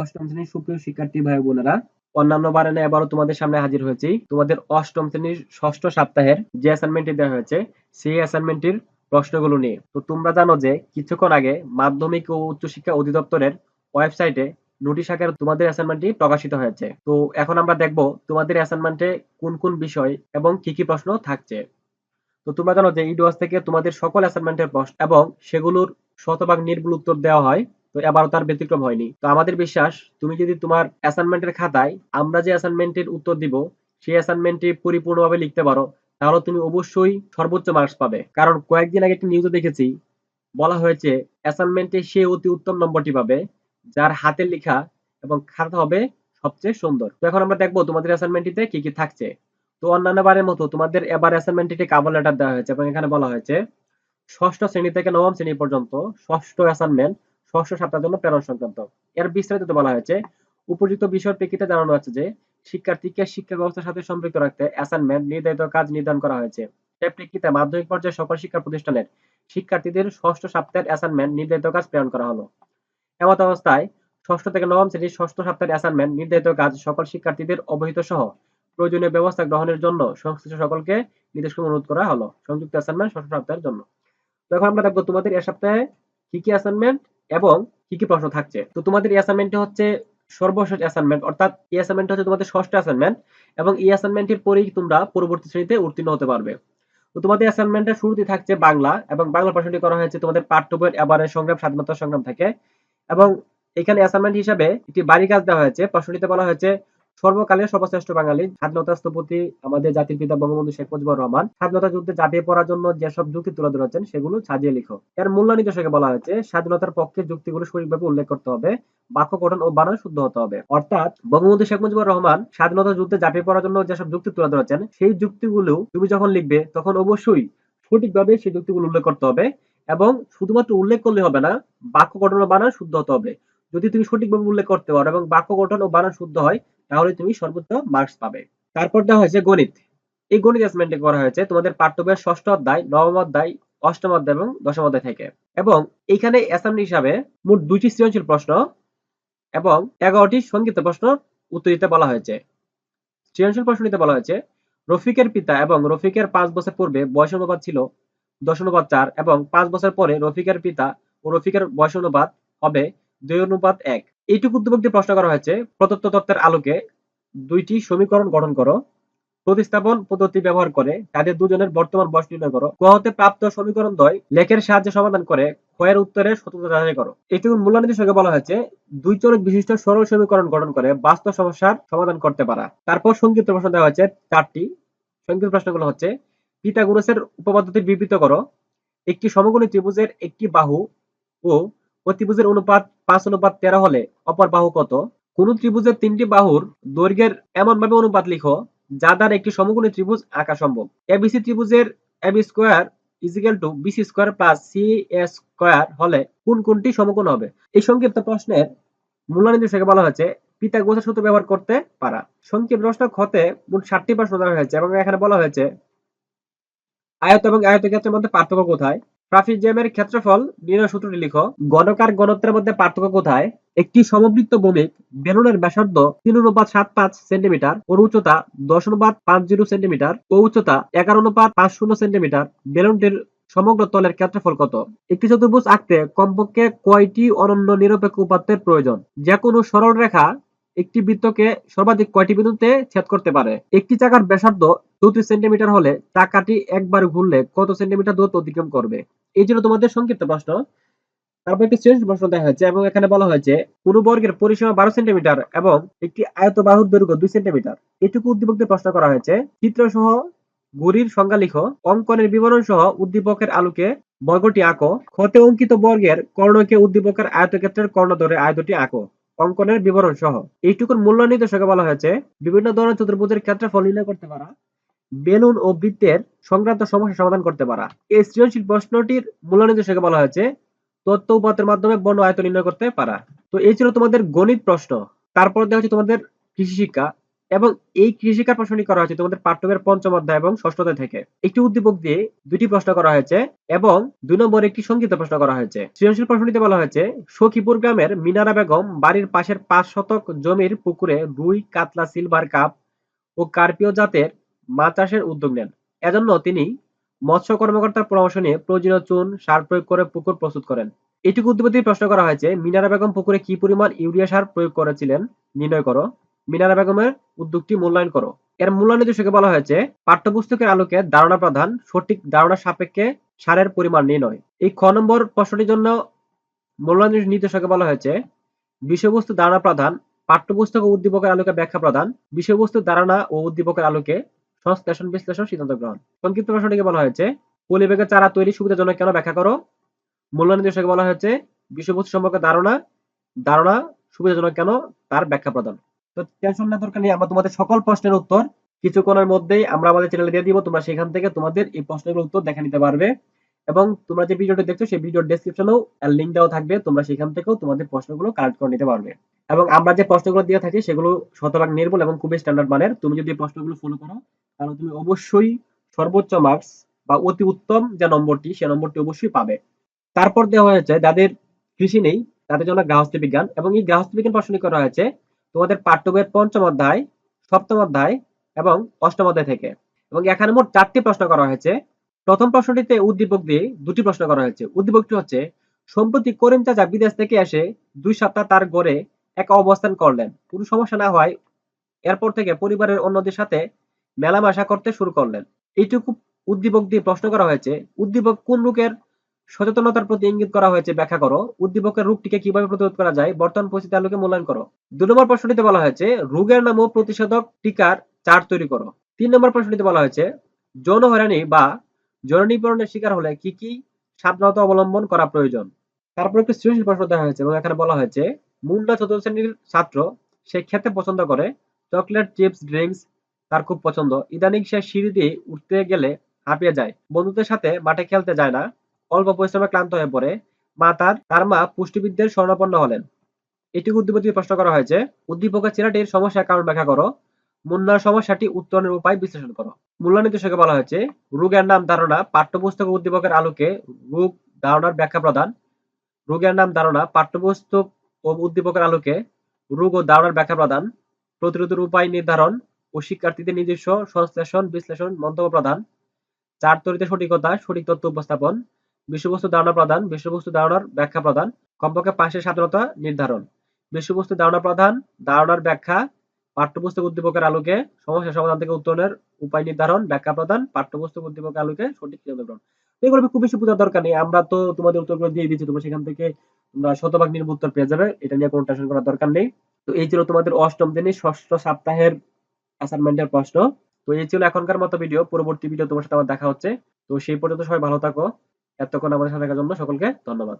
অষ্টম শ্রেণির সুপ্রিয় শিক্ষার্থী ভাই বোনেরা, অন্যান্য বারে না এবারও তোমাদের সামনে হাজির হয়েছি। তোমাদের অষ্টম শ্রেণির ষষ্ঠ সপ্তাহের যে অ্যাসাইনমেন্টটি দেওয়া হয়েছে, সেই অ্যাসাইনমেন্টটির প্রশ্নগুলো নিয়ে। তো তোমরা জানো যে কিছুক্ষণ আগে মাধ্যমিক ও উচ্চশিক্ষা অধিদপ্তরের ওয়েবসাইটে নোটিশ আকারে তোমাদের অ্যাসাইনমেন্টটি প্রকাশিত হয়েছে। তো এখন আমরা দেখব তোমাদের অ্যাসাইনমেন্টে কোন কোন বিষয় এবং কি কি প্রশ্ন থাকছে। তো তোমরা জানো যে ইডোয়াস থেকে তোমাদের সকল অ্যাসাইনমেন্টের প্রশ্ন এবং সেগুলোর শতভাগ নির্ভুল উত্তর দেওয়া হয় তো এবারও তার ব্যতিক্রম হয়নি। তো আমাদের বিশ্বাস, তুমি যদি তোমার অ্যাসাইনমেন্টের খাতায় আমরা যে অ্যাসাইনমেন্টের উত্তর দিব, সেই অ্যাসাইনমেন্টটি পরিপূর্ণভাবে লিখতে পারো, তাহলে তুমি অবশ্যই সর্বোচ্চ মার্কস পাবে। কারণ কয়েকদিন আগে একটি নিউজে দেখেছি, বলা হয়েছে অ্যাসাইনমেন্টে সে অতি উত্তম নম্বরটি পাবে, যার হাতের লেখা এবং খাতা হবে সবচেয়ে সুন্দর। তো এখন আমরা দেখব তোমাদের অ্যাসাইনমেন্টটিতে কি কি থাকছে। তো অন্যান্য বারের মতো তোমাদের এবার অ্যাসাইনমেন্টটিতে কাবল লেটার দেওয়া হয়েছে এবং এখানে বলা হয়েছে, ষষ্ঠ শ্রেণি থেকে নবম শ্রেণি পর্যন্ত ষষ্ঠ অ্যাসাইনমেন্ট ষষ্ঠ সপ্তাহের জন্য প্রেরণ সংক্রান্ত। এর বিস্তারিত বলা হয়েছে, উপযুক্ত বিষয়ের প্রেক্ষিতে জানানো হচ্ছে যে, শিক্ষার্থীকে শিক্ষা ব্যবস্থার সাথে সম্পৃক্ত রাখতে অ্যাসাইনমেন্ট নির্ধারিত কাজ নির্ধারণ করা হয়েছে। এর প্রেক্ষিতে মাধ্যমিক পর্যায়ে সকল শিক্ষা প্রতিষ্ঠানের শিক্ষার্থীদের ষষ্ঠ সপ্তাহের অ্যাসাইনমেন্ট নির্ধারিত কাজ প্রেরণ করা হলো। এমত অবস্থায়, ষষ্ঠ থেকে নবম শ্রেণির ষষ্ঠ সপ্তাহের অ্যাসাইনমেন্ট নির্ধারিত কাজ সকল শিক্ষার্থীদের অবহিত সহ প্রয়োজনীয় ব্যবস্থা গ্রহণের জন্য সংশ্লিষ্ট সকলকে নির্দেশ অনুরোধ করা হলো। সংযুক্ত অ্যাসাইনমেন্ট ষষ্ঠ সপ্তাহের জন্য। তো এখন আমরা দেখব তোমাদের এ সপ্তাহে কি কি অ্যাসাইনমেন্ট এবং কি কি প্রশ্ন থাকছে? তো তোমাদের এই হচ্ছে সর্বশেষ অ্যাসাইনমেন্ট অর্থাৎ এই অ্যাসাইনমেন্ট হচ্ছে তোমাদের ষষ্ঠ অ্যাসাইনমেন্ট এবং এই অ্যাসাইনমেন্টের পরেই তোমরা পরবর্তী শ্রেণীতে উত্তীর্ণ হতে পারবে। তো তোমাদের অ্যাসাইনমেন্টের শুরুতে থাকছে বাংলা, এবং বাংলা প্রশ্নটি করা হয়েছে তোমাদের পাঠ্য বইয়ের এবারের সংগ্রাম, স্বাধীনতা সংগ্রাম থেকে। এবং এখানে অ্যাসাইনমেন্ট হিসাবে একটি বাড়ি কাজ দেওয়া হয়েছে। প্রশ্নটিতে বলা হয়েছে সর্বকালের সর্বশ্রেষ্ঠ বাঙালি, স্বাধীনতা স্থপতি আমাদের জাতির পিতা বঙ্গবন্ধু শেখ মুজিবুর রহমান, স্বাধীনতা যুদ্ধে ঝাঁপিয়ে পড়ার জন্য যেসব যুক্তি তুলে ধরেছেন সেগুলো সাজিয়ে লিখো। এর মূল্য নির্দেশকে বলা হয়েছে, স্বাধীনতার পক্ষে যুক্তিগুলো সঠিকভাবে উল্লেখ করতে হবে, বাক্য গঠন ও বানান শুদ্ধ হতে হবে। অর্থাৎ বঙ্গবন্ধু শেখ মুজিবুর রহমান স্বাধীনতা যুদ্ধে ঝাঁপিয়ে পড়ার জন্য যেসব যুক্তি তুলে ধরেছেন, সেই যুক্তিগুলো তুমি যখন লিখবে তখন অবশ্যই সঠিকভাবে সেই যুক্তিগুলো উল্লেখ করতে হবে এবং শুধুমাত্র উল্লেখ করলে হবে না, বাক্য গঠন ও বানান শুদ্ধ হতে হবে। যদি তুমি সঠিকভাবে উল্লেখ করতে পারো এবং বাক্য গঠন ও বানান শুদ্ধ হয় তাহলে তুমি সর্বোচ্চ মার্কস পাবে। তারপর দেওয়া হয়েছে গণিত। এই গণিত অ্যাসাইনমেন্টে করা হয়েছে তোমাদের পাঠ্য বইয়ের ষষ্ঠ অধ্যায়, নবম অধ্যায়, অষ্টম অধ্যায় এবং দশম অধ্যায় থেকে। এবং এইখানে অ্যাসাইনমেন্ট হিসাবে মোট দুইটি সৃজনশীল প্রশ্ন এবং এগারোটি সংক্ষিপ্ত প্রশ্ন উত্তর দিতে বলা হয়েছে। সৃজনশীল প্রশ্ন নিতে বলা হয়েছে, রফিকের পিতা এবং রফিকের পাঁচ বছর পূর্বে বয়স অনুপাত ছিল দশ অনুপাত চার এবং পাঁচ বছর পরে রফিকের পিতা ও রফিকের বয়স অনুপাত হবে দুই অনুপাত এক। এইটুকু উদ্যোগটি প্রশ্ন করা হয়েছে প্রদত্ত তত্ত্বের আলোকে দুইটি সমীকরণ গঠন করো, প্রতিস্থাপন পদ্ধতি ব্যবহার করে, তাদের দুজনের বর্তমান বয়স নির্ণয় করো, ক প্রাপ্ত সমীকরণ দ্বয় লেখের সাহায্যে সমাধান করে ক্ষয়ের উত্তরের সত্যতা যাচাই করো। এইটুকু মূল্যানীতির সঙ্গে বলা হয়েছে, দুই চরক বিশিষ্ট সরল সমীকরণ গঠন করে বাস্তব সমস্যার সমাধান করতে পারা। তারপর সংক্ষিপ্ত প্রশ্ন দেওয়া হয়েছে, চারটি। সংক্ষিপ্ত প্রশ্নগুলো হচ্ছে, পিথাগোরাসের উপপাদ্যটি বিবৃত করো, একটি সমকোণী ত্রিভুজের একটি বাহু ও অতিভুজের অনুপাত পাঁচ অনুপাত তেরো হলে অপর বাহু কত? কোন ত্রিভুজের তিনটি বাহুর দৈর্ঘ্যের এমন ভাবে অনুপাত লিখো, যা দ্বারা একটি সমকোণী ত্রিভুজ আঁকা সম্ভব। এবিসি ত্রিভুজের AB square is equal to BC square plus C S square হলে কোন কোনটি সমকোণ হবে? এই সংক্ষিপ্ত প্রশ্নের মূল্যানির্দেশকে বলা হয়েছে, পিতাগোরাসের সূত্র ব্যবহার করতে পারা। সংক্ষিপ্ত প্রশ্ন খতে মোট ষাটটি প্রশ্ন দেওয়া হয়েছে এবং এখানে বলা হয়েছে, আয়ত এবং আয়তক্ষেত্রের মধ্যে পার্থক্য কোথায়? ট্রাফিজিয়ামের ক্ষেত্রফল, নির্ণয় সূত্রটি লিখো। গণকার ঘনত্বের মধ্যে পার্থক্য কোথায়? একটি সমবৃত্ত ভৌমিক, বেলুনের ব্যাসার্ধ তিন অনুপাত সাত পাঁচ সেন্টিমিটার ও উচ্চতা দশ অনুপাত পাঁচ জিরো সেন্টিমিটার, ও উচ্চতা এগারো অনুপাত পাঁচ শূন্য সেন্টিমিটার। বেলুনটির সমগ্র তলের ক্ষেত্রফল কত? একটি চতুর্ভুজ আঁকতে কমপক্ষে কয়টি অনন্য নিরপেক্ষ উপাত্তের প্রয়োজন? যে কোনো সরল রেখা একটি বৃত্তকে সর্বাধিক কয়টি বিন্দুতে ছেদ করতে পারে? একটি চাকার ব্যাসার্ধ চৌত্রিশ সেন্টিমিটার হলে চাকাটি একবার ঘুরলে কত সেন্টিমিটার দূরত্ব অতিক্রম করবে? এই জন্য তোমাদের সংক্ষিপ্ত প্রশ্ন। তারপর একটি শ্রেষ্ঠ প্রশ্ন দেখা হয়েছে এবং এখানে বলা হয়েছে, কোন বর্গের পরিসীমা বারো সেন্টিমিটার এবং একটি আয়ত বাহুর দৈর্ঘ্য দুই সেন্টিমিটার। এটুকু উদ্দীপকদের প্রশ্ন করা হয়েছে চিত্র সহ ঘুড়ির সংজ্ঞা লিখো, অঙ্কনের বিবরণ সহ উদ্দীপকের আলোকে বর্গটি আঁকো, ক্ষতে অঙ্কিত বর্গের কর্ণকে উদ্দীপকের আয়তক্ষেত্রের কর্ণ ধরে আয়তটি আঁকো। অঙ্কনের বিবরণ সহ। এইটুকুর মূল্য নির্দেশকে বলা হয়েছে, বিভিন্ন ধরনের চতুর্ভুজের ক্ষেত্রফল নির্ণয় করতে পারা, বেলুন ও বৃত্তের সংক্রান্ত সমস্যা সমাধান করতে পারা। এই সৃজনশীল প্রশ্নটির মূল্য নির্দেশকে বলা হয়েছে, তথ্য উপাত্তের মাধ্যমে বর্ণ আয়ত নির্ণয় করতে পারা। তো এই ছিল তোমাদের গণিত প্রশ্ন। তারপর দেখা হচ্ছে তোমাদের কৃষি শিক্ষা। এবং এই কৃষিকার প্রশ্নটি করা হয়েছে তোমাদের পাঠ্যবের পঞ্চম অধ্যায় এবং ষষ্ঠ অধ্যায় থেকে। একটি উদ্দীপক দিয়ে দুটি প্রশ্ন করা হয়েছে এবং দুই নম্বর একটি সংক্ষিপ্ত প্রশ্ন করা হয়েছে। সৃজনশীল প্রশ্নটিতে বলা হয়েছে, সখীপুর গ্রামের মিনারা বেগম বাড়ির পাশের পাঁচ শতক জমির পুকুরে রুই, কাতলা, সিলভার কাপ ও কার্পিও জাতের মাছ চাষের উদ্যোগ নেন। এজন্য তিনি মৎস্য কর্মকর্তার পরামর্শ নিয়ে প্রয়োজনীয় চুন, সার প্রয়োগ করে পুকুর প্রস্তুত করেন। এটুকু দিয়ে প্রশ্ন করা হয়েছে, মিনারা বেগম পুকুরে কি পরিমাণ ইউরিয়া সার প্রয়োগ করেছিলেন, নির্ণয় করো। মিনারা বেগমের উদ্যোগটি মূল্যায়ন করো। এর মূল্যায়ন নির্দেশকে বলা হয়েছে, পাঠ্যপুস্তকের আলোকে ধারণা প্রধান, সঠিক ধারণা সাপেক্ষে সারের পরিমাণ নির্ণয়। এই খ নম্বর প্রশ্নটির জন্য মূল্যায়ন নির্দেশকে বলা হয়েছে, বিষয়বস্তু ধারণা প্রধান, পাঠ্যপুস্তক ও উদ্দীপকের আলোকে ব্যাখ্যা প্রদান বিষয়বস্তু ধারণা ও উদ্দীপকের আলোকে সংশ্লেষণ, বিশ্লেষণ, সিদ্ধান্ত গ্রহণ। সংক্ষিপ্ত প্রশ্নটিকে বলা হয়েছে পলিবেগের চারা তৈরি সুবিধাজনক কেন ব্যাখ্যা করো? মূল্যায়ন নির্দেশকে বলা হয়েছে, বিষয়বস্তু সম্পর্কে ধারণা ধারণা সুবিধাজনক কেন? তার ব্যাখ্যা প্রদান তো টেনশন না দরকার নেই, আমরা তোমাদের সকল প্রশ্নের উত্তর কিছুক্ষণের মধ্যেই আমরা আমাদের চ্যানেলে দিয়ে দিব, তোমরা সেখান থেকে তোমাদের এই প্রশ্নগুলোর উত্তর দেখে নিতে পারবে। এবং তোমরা যে ভিডিওটি দেখছ, সেই ভিডিওর ডেসক্রিপশনেও লিংক দেওয়া থাকবে, তোমরা সেখান থেকেও তোমাদের প্রশ্নগুলো কালেক্ট করে নিতে পারবে। এবং আমরা যে প্রশ্নগুলো দিয়ে থাকি, সেগুলো শতভাগ নির্ভুল এবং খুবই স্ট্যান্ডার্ড মানের। তুমি যদি প্রশ্নগুলো ফলো করো, তাহলে তুমি অবশ্যই সর্বোচ্চ মার্কস বা অতি উত্তম যে নম্বরটি, সে নম্বরটি অবশ্যই পাবে। তারপর দেওয়া হয়েছে, যাদের কৃষি নেই, তাদের জন্য গৃহস্থ বিজ্ঞান। এবং এই গৃহস্থ বিজ্ঞান প্রশ্ন করা হয়েছে তোমাদের পাঠ্য বইয়ের পঞ্চম অধ্যায়, সপ্তম অধ্যায় এবং অষ্টম অধ্যায় থেকে। এবং এখানে মোট চারটি প্রশ্ন করা হয়েছে। প্রথম প্রশ্নটিতে উদ্দীপক দিয়ে দুটি প্রশ্ন করা হয়েছে। উদ্দীপকটি হচ্ছে, সম্প্রতি করিম চাচা বিদেশ থেকে এসে দুই সপ্তাহ তার গড়ে এক অবস্থান করলেন। কোনো সমস্যা না হয় এরপর থেকে পরিবারের অন্যদের সাথে মেলামেশা করতে শুরু করলেন। এইটুকু উদ্দীপক দিয়ে প্রশ্ন করা হয়েছে, উদ্দীপক কোন রোগের সচেতনতার প্রতি ইঙ্গিত করা হয়েছে, ব্যাখ্যা করো। উদ্দীপকের রোগটিকে কীভাবে প্রতিরোধ করা যায়, বর্তমান পরিস্থিতি আলোকে মূল্যায়ন করো। দুই নম্বর প্রশ্নটিতে বলা হয়েছে, রোগের নাম ও প্রতিষেধক টিকার চার্ট তৈরি করো। তিন নম্বর প্রশ্নটিতে বলা হয়েছে, যৌন হয়রানি বা যৌন নিপীড়নের শিকার হলে কি কি সাবধানতা অবলম্বন করা প্রয়োজন? তারপর একটি সৃজনশীল প্রশ্ন দেওয়া হয়েছে এবং এখানে বলা হয়েছে, মুন্ডা চতুর্থ শ্রেণির ছাত্র, সে খেতে পছন্দ করে, চকলেট, চিপস, ড্রিঙ্কস তার খুব পছন্দ। ইদানিং সে সিঁড়ি দিয়ে উঠতে গেলে হাঁপিয়ে যায়। বন্ধুদের সাথে মাঠে খেলতে যায় না। অল্প পরিশ্রমে ক্লান্ত হয়ে পড়ে, মা তার তার মা পুষ্টিবিদদের স্বর্ণাপন্ন হলেন। এটি উদ্দীপক প্রশ্ন করা হয়েছে, উদ্দীপকের চেনাটির সমস্যার কারণ ব্যাখ্যা করো, মুন্নার সমস্যাটি উত্তরণের উপায় বিশ্লেষণ করো। মূল্যায়ন নির্দেশকে বলা হয়েছে, রোগের নাম ধারণা, পাঠ্যপুস্তক উদ্দীপকের আলোকে রোগ ধারণার ব্যাখ্যা প্রদান। রোগের নাম ধারণা, পাঠ্যপুস্তক ও উদ্দীপকের আলোকে রোগ ও ধারণার ব্যাখ্যা প্রদান। প্রতিরোধের উপায় নির্ধারণ ও শিক্ষার্থীদের নিজস্ব সংশ্লেষণ, বিশ্লেষণ, মন্তব্য প্রদান। চার তরিতে সঠিকতা, সঠিক তথ্য উপস্থাপন। বিষয়বস্তু ধারণা প্রদান, বিষয়বস্তু ধারণার ব্যাখ্যা প্রদান, কমপক্ষে পাশের স্বাধীনতা নির্ধারণ। বিষয়বস্তু ধারণা প্রদান, ধারণার ব্যাখ্যা, পাঠ্যপুস্তক উদ্দীপকের আলোকে সমস্যা সমাধান থেকে উত্তরণের উপায় নির্ধারণ, ব্যাখ্যা প্রদান, পাঠ্যপুস্তক উদ্দীপকের আলোকে সঠিক গ্রহণ এগুলো খুব বেশি বোঝার দরকার নেই। আমরা তো তোমাদের উত্তরগুলো দিয়ে দিচ্ছি তোমরা সেখান থেকে তোমরা শতভাগ নির্ভর উত্তর পেয়ে যাবে। এটা নিয়ে কোনো টেনশন করার দরকার নেই। তো এই ছিল তোমাদের অষ্টম দিনের ষষ্ঠ সপ্তাহের অ্যাসাইনমেন্টের প্রশ্ন। তো এই ছিল এখনকার মতো ভিডিও পরবর্তী ভিডিও তোমার সাথে আমার দেখা হচ্ছে। তো সেই পর্যন্ত সবাই ভালো থাকো। এতক্ষণ আমাদের সাথে থাকার জন্য সকলকে ধন্যবাদ।